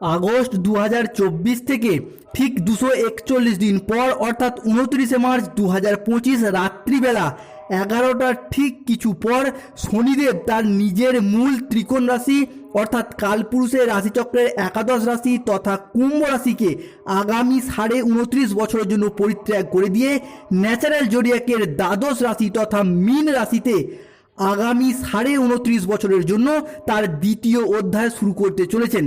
August দু হাজার চব্বিশ থেকে ঠিক দুশো একচল্লিশ দিন পর, অর্থাৎ উনত্রিশে মার্চ দু হাজার পঁচিশ রাত্রিবেলা এগারোটার ঠিক কিছু পর, শনিদেব তার নিজের মূল ত্রিকোণ রাশি, অর্থাৎ কালপুরুষের রাশিচক্রের একাদশ রাশি তথা কুম্ভ রাশিকে আগামী সাড়ে উনত্রিশ বছরের জন্য পরিত্যাগ করে দিয়ে ন্যাচারাল জোডিয়াকের দ্বাদশ রাশি তথা মীন রাশিতে আগামী সাড়ে উনত্রিশ বছরের জন্য তার দ্বিতীয় অধ্যায় শুরু করতে চলেছেন।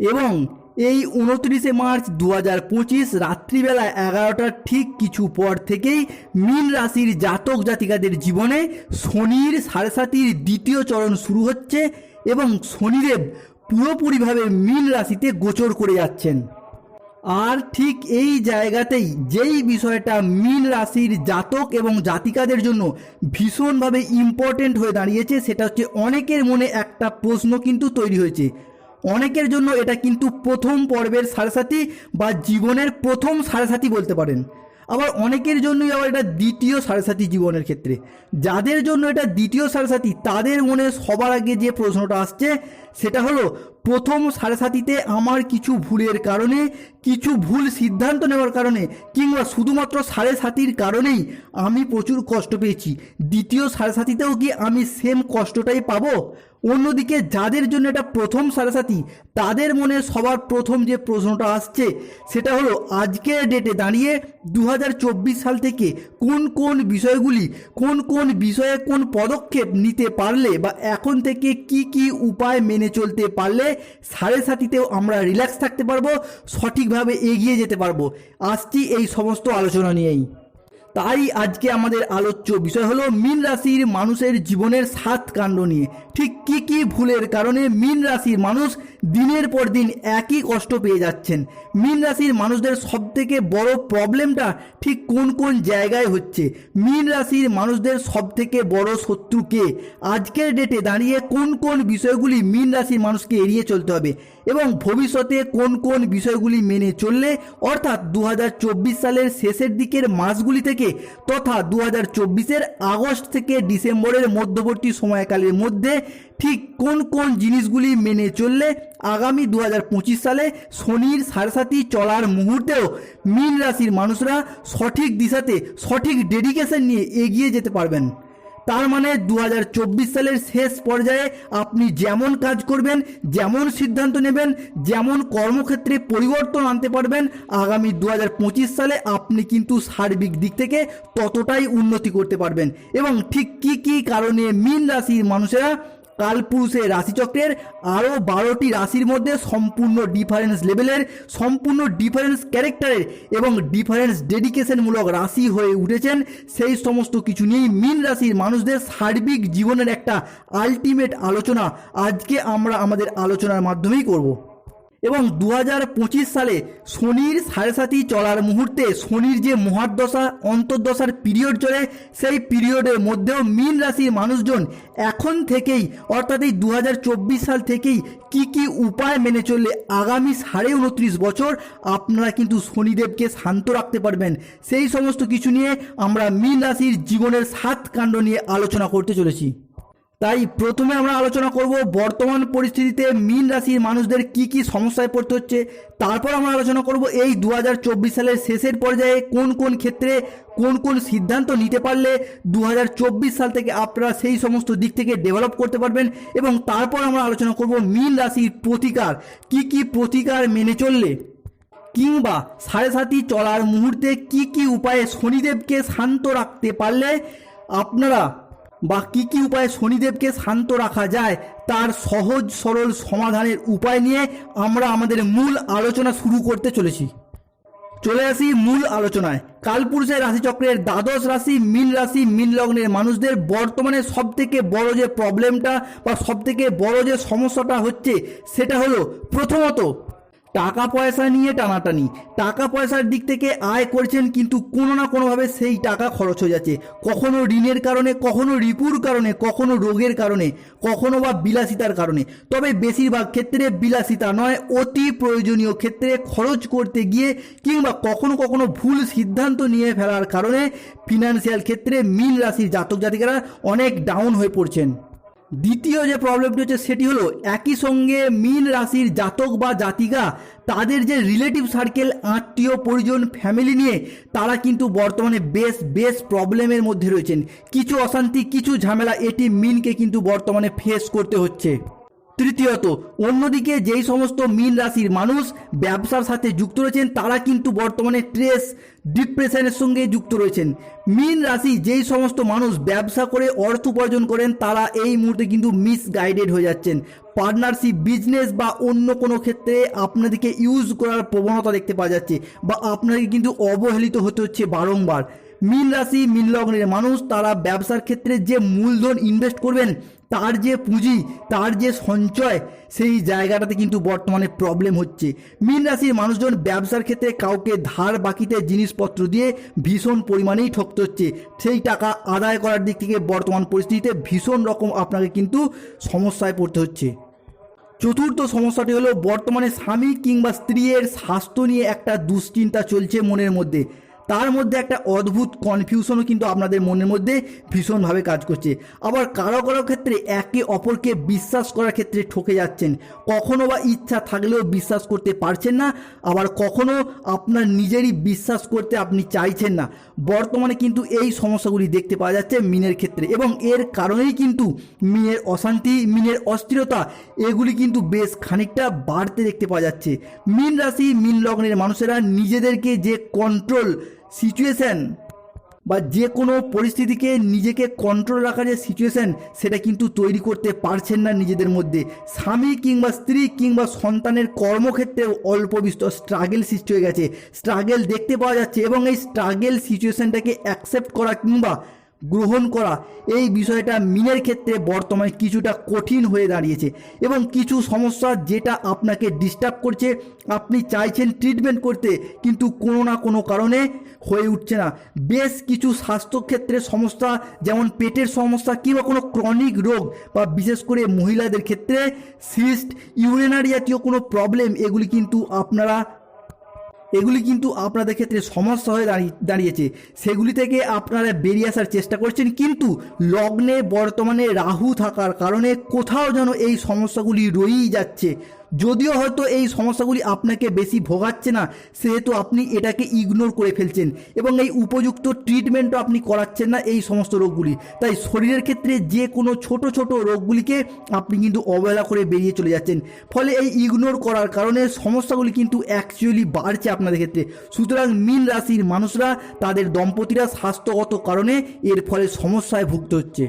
এবং এই উনত্রিশে মার্চ দু হাজার পঁচিশ রাত্রিবেলা এগারোটার ঠিক কিছু পর থেকেই মীন রাশির জাতক জাতিকাদের জীবনে শনির সাড়ে সাতির দ্বিতীয় চরণ শুরু হচ্ছে এবং শনিদেব পুরোপুরিভাবে মীন রাশিতে গোচর করে যাচ্ছেন। আর ঠিক এই জায়গাতেই যেই বিষয়টা মীন রাশির জাতক এবং জাতিকাদের জন্য ভীষণভাবে ইম্পর্টেন্ট হয়ে দাঁড়িয়েছে, সেটা হচ্ছে অনেকের মনে একটা প্রশ্ন কিন্তু তৈরি হয়েছে। অনেকের জন্য এটা কিন্তু প্রথম পর্বের সারসাথী বা জীবনের প্রথম সারসাথী বলতে পারেন। আবার অনেকের জন্যই আবার এটা দ্বিতীয় সারসাথী জীবনের ক্ষেত্রে। যাদের জন্য এটা দ্বিতীয় সারসাথী তাদের মনে সবার আগে যে প্রশ্নটা আসছে, সেটা হলো প্রথম সারসাথীতে আমার কিছু ভুলের কারণে, কিছু ভুল সিদ্ধান্ত নেওয়ার কারণে, কিংবা শুধুমাত্র সাড়ে সাতির কারণেই আমি প্রচুর কষ্ট পেয়েছি। দ্বিতীয় সাড়ে সাতিতেও কি আমি সেম কষ্টটাই পাবো। অন্যদিকে যাদের জন্য এটা প্রথম সারাসাথী তাদের মনে সবার প্রথম যে প্রশ্নটা আসছে, সেটা হলো, আজকের ডেটে দাঁড়িয়ে দু হাজার চব্বিশ সাল থেকে কোন কোন বিষয়গুলি, কোন কোন বিষয়ে কোন পদক্ষেপ নিতে পারলে বা এখন থেকে কি কি উপায় মেনে চলতে পারলে সাড়ে সাতিতেও আমরা রিল্যাক্স থাকতে পারব, সঠিকভাবে এগিয়ে যেতে পারব। আজটি এই সমস্ত আলোচনা নিয়েই। তাই আজকে আমাদের আলোচ্য বিষয় হলো মীন রাশির মানুষের জীবনের সাত কাণ্ড নিয়ে। ঠিক কি কি ভুলের কারণে মীন রাশির মানুষ দিনের পর দিন একই কষ্ট পেয়ে যাচ্ছেন? মীন রাশির মানুষদের সব থেকে বড় প্রবলেমটা ঠিক কোন কোন জায়গায় হচ্ছে? মীন রাশির মানুষদের সব থেকে বড় শত্রু কে? আজকের ডেটে দাঁড়িয়ে কোন কোন বিষয়গুলি মীন রাশির মানুষকে এড়িয়ে চলতে হবে? এবং ভবিষ্যতে কোন কোন বিষয়গুলি মেনে চললে, অর্থাৎ দু হাজার চব্বিশ সালের শেষের দিকের মাসগুলি থেকে তথা দু হাজার আগস্ট থেকে ডিসেম্বরের মধ্যবর্তী সময়কালের মধ্যে ঠিক কোন কোন জিনিসগুলি মেনে চললে আগামী দু হাজার পঁচিশ সালে শনির সারসাথী চলার মুহূর্তেও মীন রাশির মানুষরা সঠিক দিশাতে সঠিক ডেডিকেশন নিয়ে এগিয়ে যেতে পারবেন। তার মানে দু হাজার চব্বিশ সালের শেষ পর্যায়ে আপনি যেমন কাজ করবেন, যেমন সিদ্ধান্ত নেবেন, যেমন কর্মক্ষেত্রে পরিবর্তন আনতে পারবেন, আগামী দু হাজার পঁচিশ সালে আপনি কিন্তু সার্বিক দিক থেকে ততটাই উন্নতি করতে পারবেন। এবং ঠিক কি কি কারণে মীন রাশির মানুষেরা কালপুরুষের রাশিচক্রের আরও বারোটি রাশির মধ্যে সম্পূর্ণ ডিফারেন্স লেভেলের সম্পূর্ণ ডিফারেন্স ক্যারেক্টারের এবং ডিফারেন্স ডেডিকেশনমূলক রাশি হয়ে উঠেছেন। সেই সমস্ত কিছু নিয়েই মিন রাশির মানুষদের সার্বিক জীবনের একটা আলটিমেট আলোচনা। আজকে আমরা আমাদের আলোচনার মাধ্যমেই করব। এবং দু হাজার পঁচিশ সালে শনির সাড়ে সাথী চলার মুহূর্তে শনির যে মহাদশা অন্তর্দশার পিরিয়ড চলে, সেই পিরিয়ডের মধ্যেও মীন রাশির মানুষজন এখন থেকেই, অর্থাৎ এই দু হাজার চব্বিশ সাল থেকেই কি কি উপায় মেনে চললে আগামী সাড়ে উনত্রিশ বছর আপনারা কিন্তু শনিদেবকে শান্ত রাখতে পারবেন। সেই সমস্ত কিছু নিয়ে আমরা মীন রাশির জীবনের সাত কাণ্ড নিয়ে আলোচনা করতে চলেছি। তাই প্রথমে আমরা আলোচনা করব বর্তমান পরিস্থিতিতে মীন রাশির মানুষদের কি কি সমস্যায় পড়তে হচ্ছে। তারপর আমরা আলোচনা করব এই দু হাজার চব্বিশ সালের শেষের পর্যায়ে কোন কোন ক্ষেত্রে কোন কোন সিদ্ধান্ত নিতে পারলে দু হাজার চব্বিশ সাল থেকে আপনারা সেই সমস্ত দিক থেকে ডেভেলপ করতে পারবেন এবং তারপর আমরা আলোচনা করব মীন রাশির প্রতিকার। কি কি প্রতিকার মেনে চললে কিংবা সাড়ে সাতি চলার মুহূর্তে কি কি উপায়ে শনিদেবকে শান্ত রাখতে পারলে আপনারা বা কী কী উপায়ে শনিদেবকে শান্ত রাখা যায়, তার সহজ সরল সমাধানের উপায় নিয়ে আমরা আমাদের মূল আলোচনা শুরু করতে চলেছি। চলে আসি মূল আলোচনায়। কালপুরুষের রাশিচক্রের দ্বাদশ রাশি, মিন রাশি, মিন লগ্নের মানুষদের বর্তমানে সব থেকে বড় যে প্রবলেমটা বা সব থেকে বড় যে সমস্যাটা হচ্ছে, সেটা হলো প্রথমত টাকা পয়সা নিয়ে টানাটানি। টাকা পয়সার দিক থেকে আয় করছেন কিন্তু কোনো না কোনোভাবে সেই টাকা খরচ হয়ে যাচ্ছে। কখনো ঋণের কারণে, কখনো রিপুর কারণে, কখনো রোগের কারণে, কখনো বা বিলাসিতার কারণে। তবে বেশিরভাগ ক্ষেত্রে বিলাসিতা নয়, অতি প্রয়োজনীয় ক্ষেত্রে খরচ করতে গিয়ে কিংবা কখনো কখনো ভুল সিদ্ধান্ত নিয়ে ফেলার কারণে ফিনান্সিয়াল ক্ষেত্রে মিন রাশির জাতক জাতিকারা অনেক ডাউন হয়ে পড়ছেন। দ্বিতীয় যে প্রবলেমটি হচ্ছে সেটি হলো একই সঙ্গে মিন রাশির জাতক বা জাতিকা, তাদের যে রিলেটিভ সার্কেল আত্মীয়, পরিজন ফ্যামিলি নিয়ে তারা কিন্তু বর্তমানে বেশ বেশ প্রবলেমের মধ্যে রয়েছেন। কিছু অশান্তি, কিছু ঝামেলা এটি মিনকে কিন্তু বর্তমানে ফেস করতে হচ্ছে। তৃতীয়ত, অন্যদিকে যেই সমস্ত মীন রাশির মানুষ ব্যবসার সাথে যুক্ত রয়েছেন, তারা কিন্তু বর্তমানে স্ট্রেস ডিপ্রেশনের সঙ্গে যুক্ত রয়েছেন। মীন রাশি যেই সমস্ত মানুষ ব্যবসা করে অর্থ উপার্জন করেন, তারা এই মুহূর্তে কিন্তু মিসগাইডেড হয়ে যাচ্ছেন। পার্টনারশিপ বিজনেস বা অন্য কোনো ক্ষেত্রে আপনাদেরকে ইউজ করার প্রবণতা দেখতে পাওয়া যাচ্ছে বা আপনাকে কিন্তু অবহেলিত হতে হচ্ছে বারংবার। মীন রাশি মীন লগ্নের মানুষ, তারা ব্যবসার ক্ষেত্রে যে মূলধন ইনভেস্ট করবেন, তার যে পুঁজি, তার যে সঞ্চয়, সেই জায়গাটাতে কিন্তু বর্তমানে প্রবলেম হচ্ছে। মীন রাশির মানুষজন ব্যবসার ক্ষেত্রে কাউকে ধার বাকিতে জিনিসপত্র দিয়ে ভীষণ পরিমাণেই ঠকতে হচ্ছে। সেই টাকা আদায় করার দিক থেকে বর্তমান পরিস্থিতিতে ভীষণ রকম আপনাকে কিন্তু সমস্যায় পড়তে হচ্ছে। চতুর্থ সমস্যাটি হলো বর্তমানে স্বামী কিংবা স্ত্রীর স্বাস্থ্য নিয়ে একটা দুশ্চিন্তা চলছে মনের মধ্যে। তার মধ্যে একটা অদ্ভুত কনফিউশনও কিন্তু আপনাদের মনের মধ্যে ভীষণভাবে কাজ করছে। আবার কারও কারও ক্ষেত্রে একে অপরকে বিশ্বাস করার ক্ষেত্রে ঠকে যাচ্ছেন। কখনো বা ইচ্ছা থাকলেও বিশ্বাস করতে পারছেন না, আবার কখনো আপনার নিজেরই বিশ্বাস করতে আপনি চাইছেন না। বর্তমানে কিন্তু এই সমস্যাগুলি দেখতে পাওয়া যাচ্ছে মিনের ক্ষেত্রে এবং এর কারণেই কিন্তু মিনের অশান্তি, মিনের অস্থিরতা, এগুলি কিন্তু বেশ খানিকটা বাড়তে দেখতে পাওয়া যাচ্ছে। মিন রাশি, মিন লগ্নের মানুষেরা নিজেদেরকে যে কন্ট্রোল সিচুয়েশন বা যে কোনো পরিস্থিতিকে নিজেকে কন্ট্রোল রাখার যে সিচুয়েশান সেটা কিন্তু তৈরি করতে পারছেন না নিজেদের মধ্যে। স্বামী কিংবা স্ত্রী কিংবা সন্তানের কর্মক্ষেত্রে অল্প বিস্তর স্ট্রাগেল সৃষ্টি হয়ে গেছে। স্ট্রাগেল দেখতে পাওয়া যাচ্ছে এবং এই স্ট্রাগেল সিচুয়েশানটাকে অ্যাকসেপ্ট করা কিংবা গ্রহণ করা এই বিষয়টা মিনের ক্ষেত্রে বর্তমানে কিছুটা কঠিন হয়ে দাঁড়িয়েছে এবং কিছু সমস্যা যেটা আপনাকে ডিস্টার্ব করছে, আপনি চাইছেন ট্রিটমেন্ট করতে, কিন্তু কোনো না কোনো কারণে হয়ে উঠছে না। বেশ কিছু স্বাস্থ্যক্ষেত্রে সমস্যা, যেমন পেটের সমস্যা কিংবা কোনো ক্রনিক রোগ বা বিশেষ করে মহিলাদের ক্ষেত্রে সিস্ট ইউরিনারি জাতীয় কোনো প্রবলেম এগুলি কিন্তু আপনারা এগুলি কিন্তু আপনাদের ক্ষেত্রে সমস্যা হয়ে দাঁড়িয়ে দাঁড়িয়েছে। সেগুলি থেকে আপনারা বেরিয়ে আসার চেষ্টা করছেন, কিন্তু লগ্নে বর্তমানে রাহু থাকার কারণে কোথাও যেন এই সমস্যাগুলি রয়েই যাচ্ছে। যদিও হয়তো এই সমস্যাগুলি আপনাকে বেশি ভোগাচ্ছে না, সেহেতু আপনি এটাকে ইগনোর করে ফেলছেন এবং এই উপযুক্ত ট্রিটমেন্টও আপনি করাচ্ছেন না এই সমস্ত রোগগুলি। তাই শরীরের ক্ষেত্রে যে কোনো ছোট ছোট রোগগুলিকে আপনি কিন্তু অবহেলা করে বেরিয়ে চলে যাচ্ছেন। ফলে এই ইগনোর করার কারণে সমস্যাগুলি কিন্তু অ্যাকচুয়ালি বাড়ছে আপনাদের ক্ষেত্রে। সুতরাং মীন রাশির মানুষরা তাদের দম্পতিরা স্বাস্থ্যগত কারণে এর ফলে সমস্যায় ভুগতে হচ্ছে।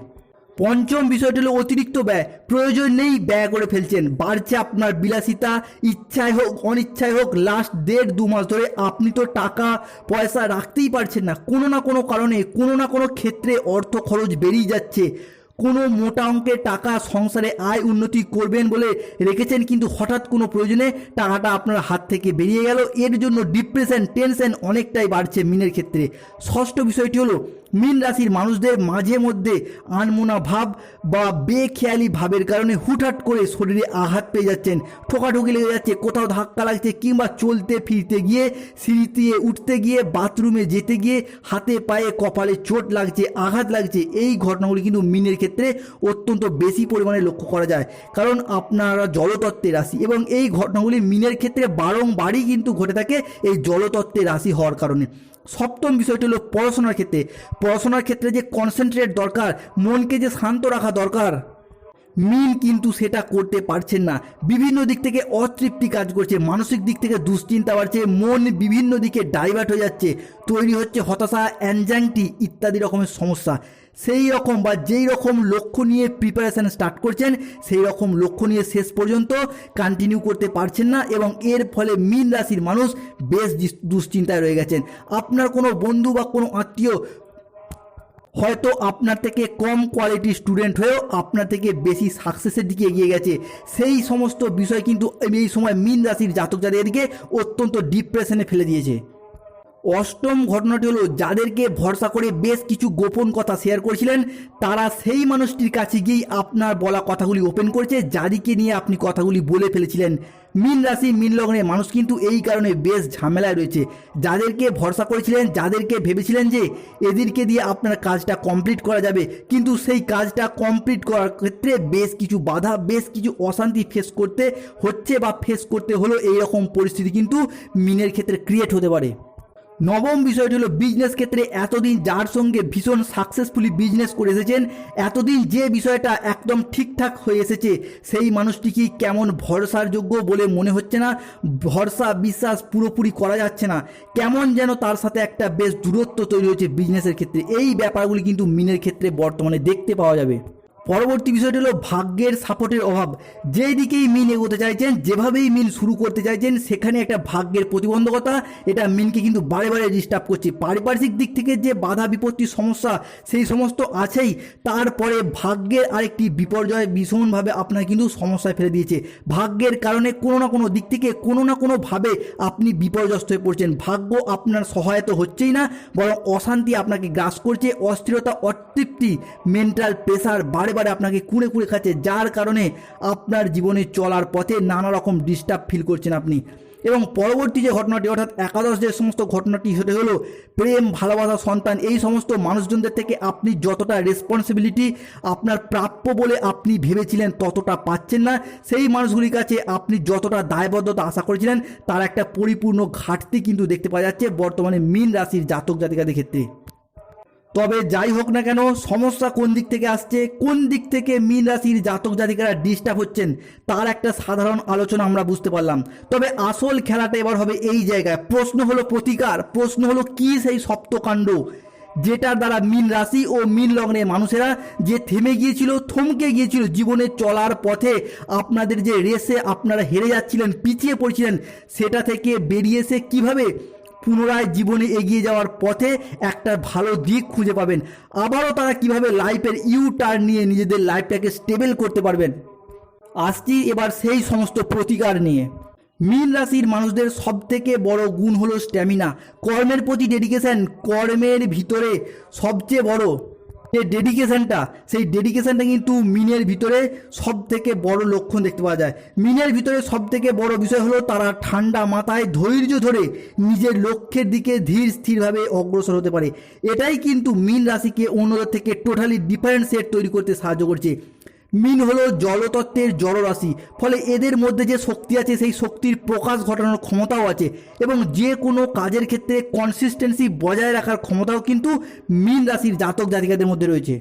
পঞ্চম বিষয়টি হলো অতিরিক্ত ব্যয়। প্রয়োজন নেই ব্যয় করে ফেলছেন। বাড়ছে আপনার বিলাসিতা, ইচ্ছায় হোক, অনিচ্ছায় হোক লাস্ট দেড় দু মাস ধরে আপনি তো টাকা, পয়সা রাখতেই পারছেন না। কোনো না কোনো কারণে, কোনো না কোনো ক্ষেত্রে অর্থ খরচ বেরিয়ে যাচ্ছে। কোনো মোটা অঙ্কের টাকা সংসারে আয় উন্নতি করবেন বলে রেখেছেন কিন্তু হঠাৎ কোনো প্রয়োজনে টাকাটা আপনার হাত থেকে বেরিয়ে গেল। এর জন্য ডিপ্রেশন টেনশন অনেকটাই বাড়ছে মিনের ক্ষেত্রে। ষষ্ঠ বিষয়টি হলো মিন রাশির মানুষদের মাঝে মধ্যে আনমোনা ভাব বা বেখেয়ালি ভাবের কারণে হুটহাট করে শরীরে আঘাত পেয়ে যাচ্ছেন। ঠোকাঠুকি লেগে যাচ্ছে, কোথাও ধাক্কা লাগছে কিংবা চলতে ফিরতে গিয়ে, সিঁড়িতে উঠতে গিয়ে, বাথরুমে যেতে গিয়ে, হাতে পায়ে কপালে চোট লাগছে, আঘাত লাগছে, এই ঘটনাগুলি কিন্তু মিনের ক্ষেত্রে অত্যন্ত বেশি পরিমাণে লক্ষ্য করা যায়। কারণ আপনারা জলতত্ত্বের রাশি এবং এই ঘটনাগুলি মিনের ক্ষেত্রে বারংবারই কিন্তু ঘটে থাকে এই জলতত্ত্বের রাশি হওয়ার কারণে। সপ্তম বিষয়টি হলো পড়াশোনার ক্ষেত্রে। পড়াশোনার ক্ষেত্রে যে কনসেন্ট্রেট দরকার, মনকে যে শান্ত রাখা দরকার মিন কিন্তু সেটা করতে পারছেন না। বিভিন্ন দিক থেকে অতৃপ্তি কাজ করছে, মানসিক দিক থেকে দুশ্চিন্তা বাড়ছে, মন বিভিন্ন দিকে ডাইভার্ট হয়ে যাচ্ছে, তৈরি হচ্ছে হতাশা অ্যানজাইটি ইত্যাদি রকমের সমস্যা। সেই রকম বা যেই রকম লক্ষ্য নিয়ে প্রিপারেশান স্টার্ট করছেন, সেই রকম লক্ষ্য নিয়ে শেষ পর্যন্ত কন্টিনিউ করতে পারছেন না এবং এর ফলে মীন রাশির মানুষ বেশ দুশ্চিন্তায় রয়ে গেছেন। আপনার কোনো বন্ধু বা কোনো আত্মীয় হয়তো আপনার থেকে কম কোয়ালিটির স্টুডেন্ট হয়েও আপনার থেকে বেশি সাকসেসের দিকে এগিয়ে গেছে। সেই সমস্ত বিষয় কিন্তু এই সময় মিন রাশির জাতক জাতিদেরকে অত্যন্ত ডিপ্রেশনে ফেলে দিয়েছে। অষ্টম ঘটনাটি হলো, যাদেরকে ভরসা করে বেশ কিছু গোপন কথা শেয়ার করেছিলেন, তারা সেই মানুষটির কাছে গিয়েই আপনার বলা কথাগুলি ওপেন করেছে, যাদেরকে নিয়ে আপনি কথাগুলি বলে ফেলেছিলেন। মিন রাশি, মিন লগ্নের মানুষ কিন্তু এই কারণে বেশ ঝামেলায় রয়েছে। যাদেরকে ভরসা করেছিলেন, যাদেরকে ভেবেছিলেন যে এদেরকে দিয়ে আপনার কাজটা কমপ্লিট করা যাবে, কিন্তু সেই কাজটা কমপ্লিট করার ক্ষেত্রে বেশ কিছু বাধা, বেশ কিছু অশান্তি ফেস করতে হচ্ছে বা ফেস করতে হলো এই রকম পরিস্থিতি কিন্তু মিনের ক্ষেত্রে ক্রিয়েট হতে পারে। নবম বিষয়টি হলো বিজনেস ক্ষেত্রে এতদিন যার সঙ্গে ভীষণ সাকসেসফুলি বিজনেস করে এসেছেন, এতদিন যে বিষয়টা একদম ঠিকঠাক হয়ে এসেছে, সেই মানুষটি কি কেমন ভরসার যোগ্য বলে মনে হচ্ছে না? ভরসা, বিশ্বাস পুরোপুরি করা যাচ্ছে না। কেমন যেন তার সাথে একটা বেশ দূরত্ব তৈরি হয়েছে বিজনেসের ক্ষেত্রে। এই ব্যাপারগুলি কিন্তু মিনের ক্ষেত্রে বর্তমানে দেখতে পাওয়া যাবে। পরবর্তী বিষয়টি হলো ভাগ্যের সাপোর্টের অভাব। যেই দিকেই মিন এগোতে চাইছেন, যেভাবেই মিন শুরু করতে চাইছেন, সেখানে একটা ভাগ্যের প্রতিবন্ধকতা, এটা মিনকে কিন্তু বারে বারে ডিস্টার্ব করছে। পারিপার্শ্বিক দিক থেকে যে বাধা বিপত্তির সমস্যা, সেই সমস্ত আছেই। তারপরে ভাগ্যের আরেকটি বিপর্যয় ভীষণভাবে আপনার কিন্তু সমস্যায় ফেলে দিয়েছে। ভাগ্যের কারণে কোনো না কোনো দিক থেকে কোনো না কোনোভাবে আপনি বিপর্যস্ত হয়ে পড়ছেন। ভাগ্য আপনার সহায়তা হচ্ছেই না, বরং অশান্তি আপনাকে গ্রাস করছে। অস্থিরতা, অতৃপ্তি মেন্টাল প্রেশার বারে বারে আপনাকে কুড়ে কুড়ে খাচ্ছে, যার কারণে আপনার জীবনে চলার পথে নানা রকম ডিস্টার্ব ফিল করছেন আপনি। এবং পরবর্তী যে ঘটনাটি, অর্থাৎ একাদশ যে সমস্ত ঘটনাটি, সেটা হলো প্রেম, ভালোবাসা, সন্তান, এই সমস্ত মানুষজনদের থেকে আপনি যতটা রেসপন্সিবিলিটি আপনার প্রাপ্য বলে আপনি ভেবেছিলেন ততটা পাচ্ছেন না, সেই মানুষগুলির কাছে আপনি যতটা দায়বদ্ধতা আশা করেছিলেন, তার একটা পরিপূর্ণ ঘাটতি কিন্তু দেখতে পাওয়া যাচ্ছে বর্তমানে মীন রাশির জাতক জাতিকাদের ক্ষেত্রে। তবে যাই হোক না কেন, সমস্যা কোন দিক থেকে আসছে, কোন দিক থেকে মীন রাশির জাতক জাতিকারা ডিস্টার্ব হচ্ছেন, তার একটা সাধারণ আলোচনা আমরা বুঝতে পারলাম। তবে আসল খেলাটা এবার হবে এই জায়গায়। প্রশ্ন হলো প্রতিকার, প্রশ্ন হলো কি সেই সপ্তকাণ্ড, যেটার দ্বারা মীন রাশি ও মীন লগ্নের মানুষেরা যে থেমে গিয়েছিল, থমকে গিয়েছিল জীবনে চলার পথে, আপনাদের যে রেসে আপনারা হেরে যাচ্ছিলেন, পিছিয়ে পড়ছিলেন, সেটা থেকে বেরিয়ে এসে কীভাবে পুনরায় জীবনে এগিয়ে যাওয়ার পথে একটা ভালো দিক খুঁজে পাবেন। আবারও তারা কীভাবে লাইফের ইউ টার্ন নিয়ে নিজেদের লাইফটাকে স্টেবল করতে পারবেন আসছি এবার সেই সমস্ত প্রতিকার নিয়ে। মীন রাশির মানুষদের সব থেকে বড় গুণ হলো স্ট্যামিনা। কর্মের প্রতি ডেডিকেশন কর্মের ভিতরে সবচেয়ে বড় যে ডেডিকেশনটা সেই ডেডিকেশনটা কিন্তু মিনের ভিতরে সব থেকে বড় লক্ষণ দেখতে পাওয়া যায়। মিনের ভিতরে সব থেকে বড় বিষয় হলো তারা ঠান্ডা মাথায় ধৈর্য ধরে নিজের লক্ষ্যের দিকে ধীর স্থিরভাবে অগ্রসর হতে পারে। এটাই কিন্তু মিন রাশিকে অন্যদের থেকে টোটালি ডিফারেন্ট সেট তৈরি করতে সাহায্য করছে। মিন হলো জলতত্ত্বের জলরাশি ফলে এদের মধ্যে যে শক্তি আছে, সেই শক্তির প্রকাশ ঘটানোর ক্ষমতাও আছে এবং যে কোনো কাজের ক্ষেত্রে কনসিস্টেন্সি বজায় রাখার ক্ষমতাও কিন্তু মিন রাশির জাতক জাতিকাদের মধ্যে রয়েছে।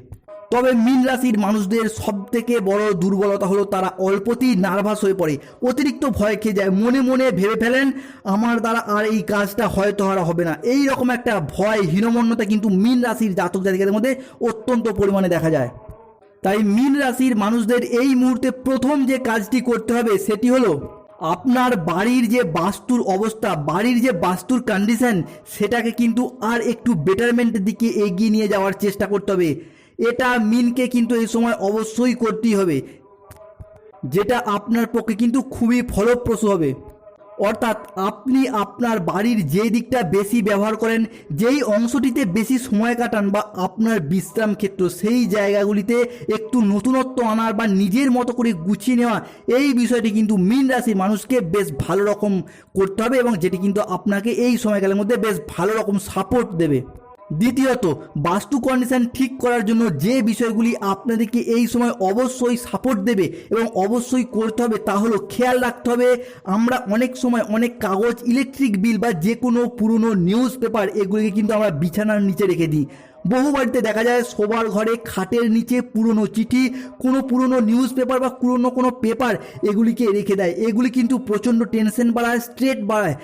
তবে মিন রাশির মানুষদের সব থেকে বড় দুর্বলতা হলো তারা অল্পতেই নার্ভাস হয়ে পড়ে। অতিরিক্ত ভয় খেয়ে যায়, মনে মনে ভেবে ফেলেন, আমার দ্বারা আর এই কাজটা হয়তো আর হবে না। এই রকম একটা ভয় হীনমন্যতা কিন্তু মিন রাশির জাতক জাতিকাদের মধ্যে অত্যন্ত পরিমাণে দেখা যায়। তাই মীন রাশির মানুষদের এই মুহূর্তে প্রথম যে কাজটি করতে হবে সেটি হলো আপনার বাড়ির যে বাস্তুর অবস্থা, বাড়ির যে বাস্তুর কন্ডিশন সেটাকে কিন্তু আর একটু বেটারমেন্টের দিকে এগিয়ে নিয়ে যাওয়ার চেষ্টা করতে হবে। এটা মিনকে কিন্তু এই সময় অবশ্যই করতেই হবে, যেটা আপনার পক্ষে কিন্তু খুবই ফলপ্রসূ হবে। অর্থাৎ আপনি আপনার বাড়ির যে দিকটা বেশি ব্যবহার করেন, যেই অংশটিতে বেশি সময় কাটান বা আপনার বিশ্রাম ক্ষেত্র, সেই জায়গাগুলিতে একটু নতুনত্ব আনার বা নিজের মতো করে গুছিয়ে নেওয়া, এই বিষয়টি কিন্তু মীন রাশির মানুষকে বেশ ভালো রকম করতে হবে এবং যেটি কিন্তু আপনাকে এই সময়কালের মধ্যে বেশ ভালো রকম সাপোর্ট দেবে। দ্বিতীয়ত, বাস্তু কন্ডিশন ঠিক করার জন্য যে বিষয়গুলি আপনাদেরকে এই সময় অবশ্যই সাপোর্ট দেবে এবং অবশ্যই করতে হবে তা হলো খেয়াল রাখতে হবে, আমরা অনেক সময় অনেক কাগজ ইলেকট্রিক বিল বা যে কোনো পুরনো নিউজ পেপার এগুলিকে কিন্তু আমরা বিছানার নিচে রেখে দিই। বহু বাড়িতে দেখা যায় সবার ঘরে খাটের নিচে পুরনো চিঠি, কোনো পুরনো নিউজ পেপার বা পুরনো কোনো পেপার এগুলিকে রেখে দেয়। এগুলি কিন্তু প্রচণ্ড টেনশন বাড়ায় স্ট্রেট বাড়ায়।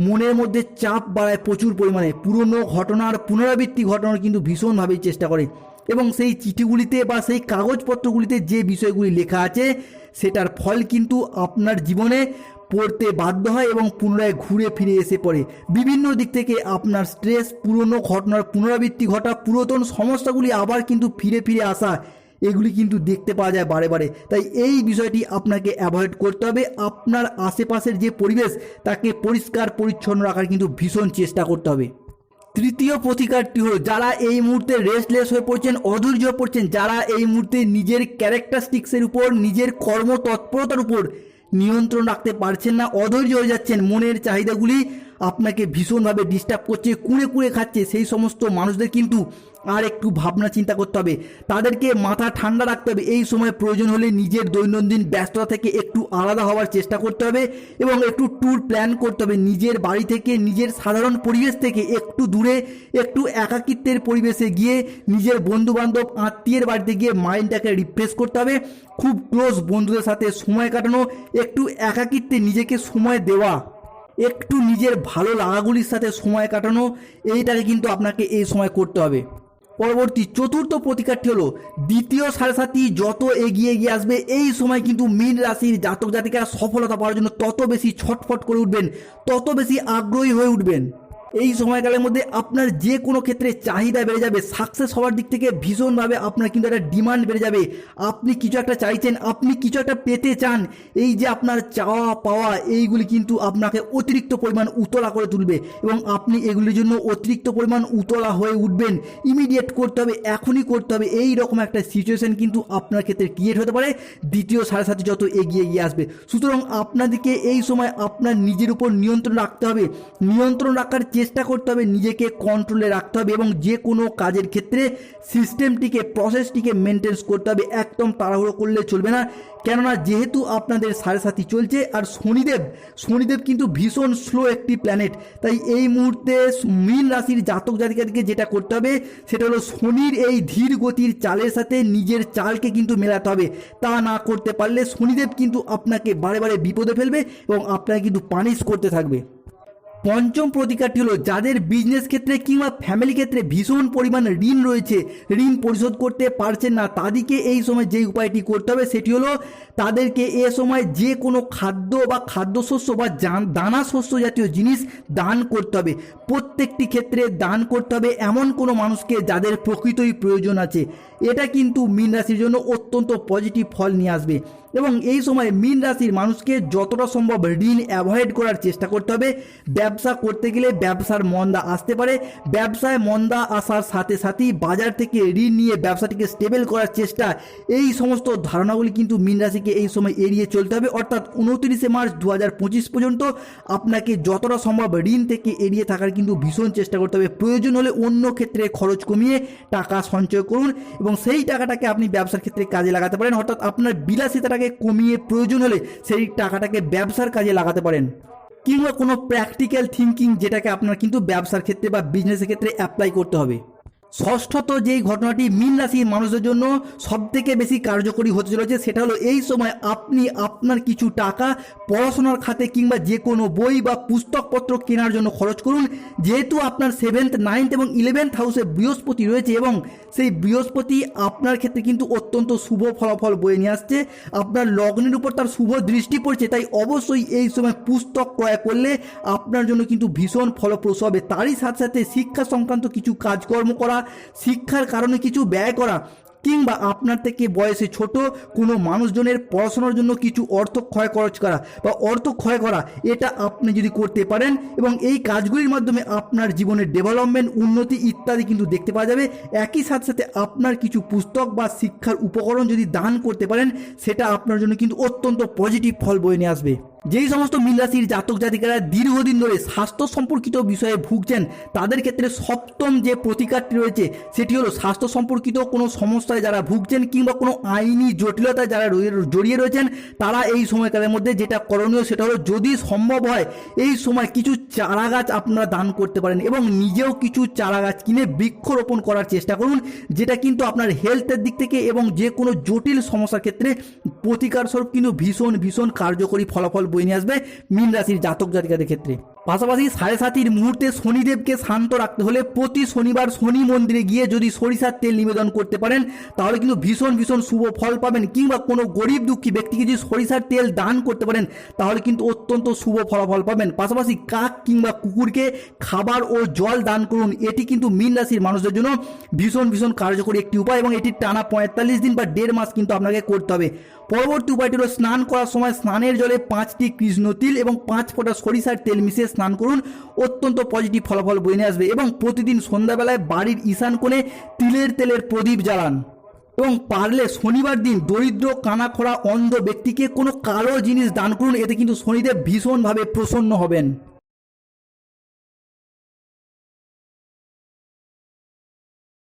মনের মধ্যে চাপ বাড়ায় প্রচুর পরিমাণে। পুরনো ঘটনার পুনরাবৃত্তি ঘটনার কিন্তু ভীষণভাবেই চেষ্টা করে। এবং সেই চিঠিগুলিতে বা সেই কাগজপত্রগুলিতে যে বিষয়গুলি লেখা আছে, সেটার ফল কিন্তু আপনার জীবনে পড়তে বাধ্য হয় এবং পুনরায় ঘুরে ফিরে এসে পড়ে। বিভিন্ন দিক থেকে আপনার স্ট্রেস পুরনো ঘটনার পুনরাবৃত্তি ঘটা, পুরাতন সমস্যাগুলি আবার কিন্তু ফিরে ফিরে আসা এগুলি কিন্তু দেখতে পাওয়া যায় বারে বারে। তাই এই বিষয়টি আপনাকে অ্যাভয়েড করতে হবে। আপনার আশেপাশের যে পরিবেশ, তাকে পরিষ্কার, পরিচ্ছন্ন রাখার কিন্তু ভীষণ চেষ্টা করতে হবে। তৃতীয় প্রতিকারটি হলো, যারা এই মুহূর্তে রেস্টলেস হয়ে পড়ছেন, অধৈর্য হয়ে পড়ছেন, যারা এই মুহূর্তে নিজের ক্যারেক্টারিস্টিক্সের উপর, নিজের কর্মতৎপরতার উপর নিয়ন্ত্রণ রাখতে পারছেন না, অধৈর্য হয়ে যাচ্ছেন, মনের চাহিদাগুলি আপনাকে ভীষণভাবে ডিস্টার্ব করছে, কুড়ে কুড়ে খাচ্ছে, সেই সমস্ত মানুষদের কিন্তু আর একটু ভাবনা চিন্তা করতে হবে। তাদেরকে মাথা ঠান্ডা রাখতে হবে। এই সময় প্রয়োজন হলে নিজের দৈনন্দিন ব্যস্ততা থেকে একটু আলাদা হওয়ার চেষ্টা করতে হবে এবং একটু ট্যুর প্ল্যান করতে হবে। নিজের বাড়ি থেকে, নিজের সাধারণ পরিবেশ থেকে একটু দূরে, একটু একাকিত্বের পরিবেশে গিয়ে নিজের বন্ধু বান্ধব আত্মীয়ের বাড়িতে গিয়ে মাইন্ডটাকে রিফ্রেশ করতে হবে। খুব ক্লোজ বন্ধুদের সাথে সময় কাটানো, একটু একাকিত্বে নিজেকে সময় দেওয়া। একটু নিজের ভালো লাগাগুলির সাথে সময় কাটানো, এইটাকে কিন্তু আপনাকে এই সময় করতে হবে। পরবর্তী চতুর্থ প্রতিকারটি হলো, দ্বিতীয় সাড়ে সাথী যত এগিয়ে এগিয়ে আসবে, এই সময় কিন্তু মীন রাশির জাতক জাতিকারা সফলতা পাওয়ার জন্য তত বেশি ছটফট করে উঠবেন, তত বেশি আগ্রহী হয়ে উঠবেন। এই সময়কালের মধ্যে আপনার যে কোনো ক্ষেত্রে চাহিদা বেড়ে যাবে সাকসেস হওয়ার দিক থেকে ভীষণভাবে আপনার কিন্তু একটা ডিমান্ড বেড়ে যাবে। আপনি কিছু একটা চাইছেন, আপনি কিছু একটা পেতে চান, এই যে আপনার চাওয়া, পাওয়া, এইগুলি কিন্তু আপনাকে অতিরিক্ত পরিমাণ উতলা করে তুলবে এবং আপনি এগুলির জন্য অতিরিক্ত পরিমাণ উতলা হয়ে উঠবেন। ইমিডিয়েট করতে হবে, এখনই করতে হবে এই রকম একটা সিচুয়েশন কিন্তু আপনার ক্ষেত্রে ক্রিয়েট হতে পারে। দ্বিতীয় সাড়ে সাথে যত এগিয়ে গিয়ে আসবে। সুতরাং আপনাদেরকে এই সময় আপনার নিজের উপর নিয়ন্ত্রণ রাখতে হবে। নিয়ন্ত্রণ রাখার চেষ্টা করতে হবে, নিজেকে কন্ট্রোলে রাখতে হবে এবং যে কোনো কাজের ক্ষেত্রে সিস্টেমটিকে প্রসেসটিকে মেনটেন্স করতে হবে। একদম তাড়াহুড়ো করলে চলবে না। কেননা যেহেতু আপনাদের সাড়ে সাথী চলছে আর শনিদেব শনিদেব কিন্তু ভীষণ স্লো একটি প্ল্যানেট তাই এই মুহূর্তে মীন রাশির জাতক জাতিকাদেরকে যেটা করতে হবে, সেটা হলো শনির এই ধীর গতির চালের সাথে নিজের চালকে কিন্তু মেলাতে হবে। তা না করতে পারলে শনিদেব কিন্তু আপনাকে বারে বারে বিপদে ফেলবে এবং আপনাকে কিন্তু পানিশ করতে থাকবে। পঞ্চম প্রতিকারটি হলো, যাদের বিজনেস ক্ষেত্রে কিংবা ফ্যামিলি ক্ষেত্রে ভীষণ পরিমাণ ঋণ রয়েছে, ঋণ পরিশোধ করতে পারছেন না, তাদেরকে এই সময় যে উপায়টি করতে হবে সেটি হলো, তাদেরকে এ সময় যে কোনো খাদ্য বা খাদ্যশস্য বা দানা শস্য জাতীয় জিনিস দান করতে হবে। প্রত্যেকটি ক্ষেত্রে দান করতে হবে এমন কোনো মানুষকে যাদের প্রকৃতই প্রয়োজন আছে। এটা কিন্তু মীন রাশির জন্য অত্যন্ত পজিটিভ ফল নিয়ে আসবে। এবং এই সময় মিন রাশির মানুষকে যতটা সম্ভব ঋণ অ্যাভয়েড করার চেষ্টা করতে হবে। ব্যবসা করতে গেলে ব্যবসার মন্দা আসতে পারে। ব্যবসায় মন্দা আসার সাথে সাথেই বাজার থেকে ঋণ নিয়ে ব্যবসাটিকে স্টেবল করার চেষ্টা। এই সমস্ত ধারণাগুলি কিন্তু মীন রাশিকে এই সময় এড়িয়ে চলতে হবে। অর্থাৎ উনত্রিশে মার্চ দু হাজার পঁচিশ পর্যন্ত আপনাকে যতটা সম্ভব ঋণ থেকে এড়িয়ে থাকার কিন্তু ভীষণ চেষ্টা করতে হবে। প্রয়োজন হলে অন্য ক্ষেত্রে খরচ কমিয়ে টাকা সঞ্চয় করুন এবং সেই টাকাটাকে আপনি ব্যবসার ক্ষেত্রে কাজে লাগাতে পারেন। অর্থাৎ আপনার বিলাসিতাটাকে কমিয়ে প্রয়োজন হলে সেই টাকাটাকে ব্যবসার কাজে লাগাতে পারেন। কিংবা কোনো প্র্যাকটিক্যাল থিঙ্কিং যেটাকে আপনার কিন্তু ব্যবসার ক্ষেত্রে বা বিজনেসের ক্ষেত্রে অ্যাপ্লাই করতে হবে। ষষ্ঠত যেই ঘটনাটি মীন রাশির মানুষদের জন্য সব থেকে বেশি কার্যকরী হতে চলেছে, সেটা হলো এই সময় আপনি আপনার কিছু টাকা পড়াশোনার খাতে কিংবা যে কোনো বই বা পুস্তকপত্র কেনার জন্য খরচ করুন। যেহেতু আপনার সেভেন্থ নাইন্থ এবং ইলেভেন্থ হাউসে বৃহস্পতি রয়েছে এবং সেই বৃহস্পতি আপনার ক্ষেত্রে কিন্তু অত্যন্ত শুভ ফলাফল বয়ে নিয়ে আসছে। আপনার লগ্নের উপর তার শুভ দৃষ্টি পড়ছে, তাই অবশ্যই এই সময় পুস্তক ক্রয় করলে আপনার জন্য কিন্তু ভীষণ ফলপ্রসূ হবে। তারই সাথে সাথে শিক্ষা সংক্রান্ত কিছু কাজকর্ম করা শিক্ষার কারণে কিছু ব্যয় করা কিংবা আপনার থেকে বয়সে ছোট কোনো মানুষজনের পড়াশোনার জন্য কিছু অর্থ ক্ষয় খরচ করা বা অর্থ ক্ষয় করা, এটা আপনি যদি করতে পারেন এবং এই কাজগুলির মাধ্যমে আপনার জীবনের ডেভেলপমেন্ট উন্নতি ইত্যাদি কিন্তু দেখতে পাওয়া যাবে। একই সাথে সাথে আপনার কিছু পুস্তক বা শিক্ষার উপকরণ যদি দান করতে পারেন, সেটা আপনার জন্য কিন্তু অত্যন্ত পজিটিভ ফল বয়ে নিয়ে আসবে। যেই সমস্ত মীন রাশির জাতক জাতিকারা দীর্ঘদিন ধরে স্বাস্থ্য সম্পর্কিত বিষয়ে ভুগছেন, তাদের ক্ষেত্রে সপ্তম যে প্রতিকারটি রয়েছে, সেটি হলো স্বাস্থ্য সম্পর্কিত কোনো সমস্যায় যারা ভুগছেন কিংবা কোনো আইনি জটিলতায় যারা জড়িয়ে রয়েছেন, তারা এই সময়কালের মধ্যে যেটা করণীয় সেটা হলো যদি সম্ভব হয়, এই সময় কিছু চারা গাছ আপনারা দান করতে পারেন এবং নিজেও কিছু চারা গাছ কিনে বৃক্ষরোপণ করার চেষ্টা করুন, যেটা কিন্তু আপনার হেলথের দিক থেকে এবং যে কোনো জটিল সমস্যার ক্ষেত্রে প্রতিকার স্বরূপ কিন্তু ভীষণ ভীষণ কার্যকরী ফলাফল বয়ে নিয়ে আসবে মীন রাশির জাতক জাতিকাদের ক্ষেত্রে। পাশাপাশি সাড়ে সাতির মুহূর্তে শনিদেবকে শান্ত রাখতে হলে প্রতি শনিবার শনি মন্দিরে গিয়ে যদি সরিষার তেল নিবেদন করতে পারেন তাহলে কিন্তু ভীষণ ভীষণ শুভ ফল পাবেন কিংবা কোনো গরিব দুঃখী ব্যক্তিকে যদি সরিষার তেল দান করতে পারেন, তাহলে কিন্তু অত্যন্ত শুভ ফলাফল পাবেন। পাশাপাশি কাক কিংবা কুকুরকে খাবার ও জল দান করুন, এটি কিন্তু মীন রাশির মানুষদের জন্য ভীষণ ভীষণ কার্যকরী একটি উপায় এবং এটি টানা পঁয়তাল্লিশ দিন বা দেড় মাস কিন্তু আপনাকে করতে হবে। পরবর্তী উপায়টি হলো স্নান করার সময় স্নানের জলে পাঁচটি কৃষ্ণ তিল এবং পাঁচ ফোঁটা সরিষার তেল মিশিয়ে স্নান করুন, অত্যন্ত পজিটিভ ফলাফল বয়ে নিয়ে আসবে এবং প্রতিদিন সন্ধ্যাবেলায় বাড়ির ঈশান কোণে তিলের তেলের প্রদীপ জ্বালান। এবং পারলে শনিবার দিন দরিদ্র, কানাখোড়া, অন্ধ ব্যক্তিকে কোনো কালো জিনিস দান করুন, এতে কিন্তু শনিদেব ভীষণভাবে প্রসন্ন হবেন।